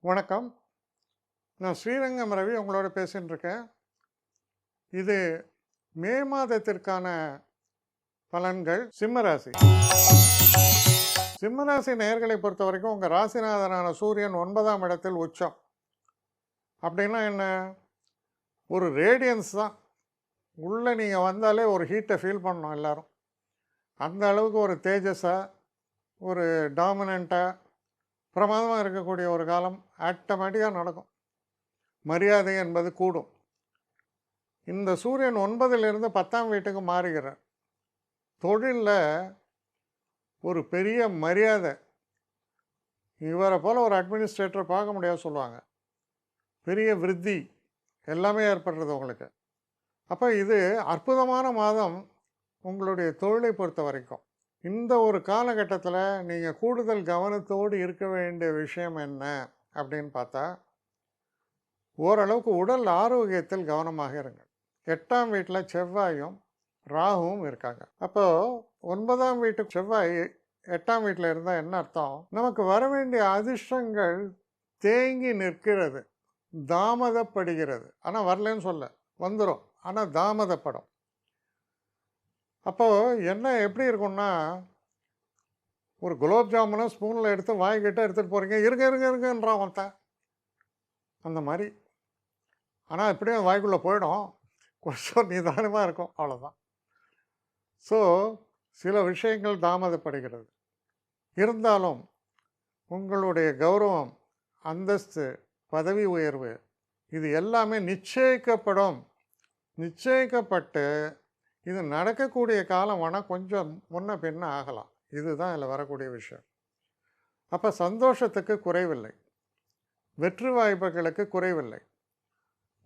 வணக்கம். நான் ஸ்ரீரங்கம் ரவி உங்களோட பேசின்னு இருக்கேன். இது மே மாதத்திற்கான பலன்கள் சிம்மராசி சிம்மராசி நேயர்களை பொறுத்த வரைக்கும் உங்கள் ராசிநாதனான சூரியன் ஒன்பதாம் இடத்தில் உச்சம். அப்படின்னா என்ன? ஒரு ரேடியன்ஸ் தான். உள்ளே நீங்கள் வந்தாலே ஒரு ஹீட்டை ஃபீல் பண்ணோம் எல்லோரும். அந்த அளவுக்கு ஒரு தேஜஸாக ஒரு டாமினண்ட்டாக பிரமாதமாக இருக்கக்கூடிய ஒரு காலம் ஆட்டோமேட்டிக்காக நடக்கும். மரியாதை என்பது கூடும். இந்த சூரியன் ஒன்பதிலிருந்து பத்தாம் வீட்டுக்கு மாறுகிறார். தொழிலில் ஒரு பெரிய மரியாதை. இவரை போல் ஒரு அட்மினிஸ்ட்ரேட்டரை பார்க்க முடியாது சொல்லுவாங்க. பெரிய விருத்தி எல்லாமே ஏற்படுறது உங்களுக்கு. அப்போ இது அற்புதமான மாதம் உங்களுடைய தொழிலை பொறுத்த வரைக்கும். இந்த ஒரு காலகட்டத்தில் நீங்கள் கூடுதல் கவனத்தோடு இருக்க வேண்டிய விஷயம் என்ன அப்படின்னு பார்த்தா ஓரளவுக்கு உடல் ஆரோக்கியத்தில் கவனமாக இருங்கள். எட்டாம் வீட்டில் செவ்வாயும் ராகுவும் இருக்காங்க. அப்போது ஒன்பதாம் வீட்டு செவ்வாய் எட்டாம் வீட்டில் இருந்தால் என்ன அர்த்தம்? நமக்கு வர வேண்டிய அதிர்ஷ்டங்கள் தேங்கி நிற்கிறது தாமதப்படுகிறது. ஆனால் வரலன்னு சொல்ல வந்துடும் ஆனால் தாமதப்படும். அப்போது என்ன எப்படி இருக்கும்னா ஒரு குலோப் ஜாமுனை ஸ்பூனில் எடுத்து வாய்க்கிட்ட எடுத்துகிட்டு போகிறீங்க இருங்க இருங்க இருங்கன்றான் ஒருத்தன் அந்த மாதிரி. ஆனால் எப்படியும் வாய்க்குள்ளே போயிடும். கொஞ்சம் நிதானமாக இருக்கும். அவ்வளோதான் ஸோ சில விஷயங்கள் தாமதப்படுகிறது. இருந்தாலும் உங்களுடைய கௌரவம் அந்தஸ்து பதவி உயர்வு இது எல்லாமே நிச்சயிக்கப்படும். நிச்சயிக்கப்பட்டு இது நடக்கக்கூடிய காலம் வேணால் கொஞ்சம் முன்ன பின்ன ஆகலாம். இதுதான் இதில் வரக்கூடிய விஷயம். அப்போ சந்தோஷத்துக்கு குறைவில்லை. வெற்றி வாய்ப்புகளுக்கு குறைவில்லை.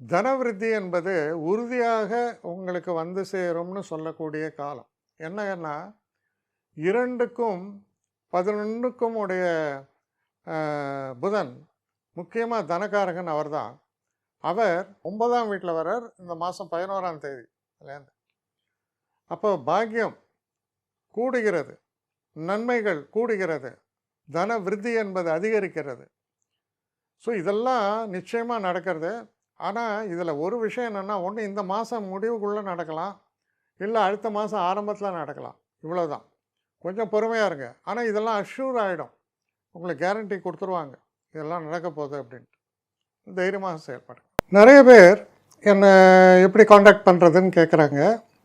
தனவிருத்தி என்பது உறுதியாக உங்களுக்கு வந்து சேரும்னு சொல்லக்கூடிய காலம். என்னன்னா இரண்டுக்கும் பதினொன்றுக்கும் உடைய புதன் முக்கியமாக தனகாரகன் அவர்தான். அவர் ஒன்பதாம் வீட்டில் வரார் இந்த மாதம் பதினோராம் தேதி. அதுலேருந்து அப்போ பாக்கியம் கூடுகிறது. நன்மைகள் கூடுகிறது. தன விருத்தி என்பது அதிகரிக்கிறது. ஸோ இதெல்லாம் நிச்சயமாக நடக்கிறது. ஆனால் இதில் ஒரு விஷயம் என்னென்னா ஒன்று இந்த மாதம் முடிவுக்குள்ளே நடக்கலாம். இல்லை அடுத்த மாதம் ஆரம்பத்தில் நடக்கலாம். இவ்வளோதான் கொஞ்சம் பொறுமையாக இருங்க. ஆனால் இதெல்லாம் அஷ்யூர் ஆகிடும் உங்களுக்கு கேரண்டி கொடுத்துருவாங்க. இதெல்லாம் நடக்க போகுது அப்படின்ட்டு. தைரியமாக செயல்படுங்க. நிறைய பேர் என்னை எப்படி காண்டாக்ட் பண்ணுறதுன்னு கேட்குறாங்க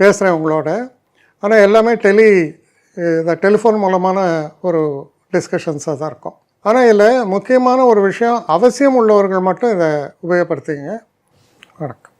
பேசுகிறேன் உங்களோட. ஆனால் எல்லாமே டெலி இந்த டெலிஃபோன் மூலமான ஒரு டிஸ்கஷன்ஸாக தான் இருக்கும். ஆனால் இதில் முக்கியமான ஒரு விஷயம் அவசியம் உள்ளவர்கள் மட்டும் இதை உபயோகப்படுத்திங்க வணக்கம்.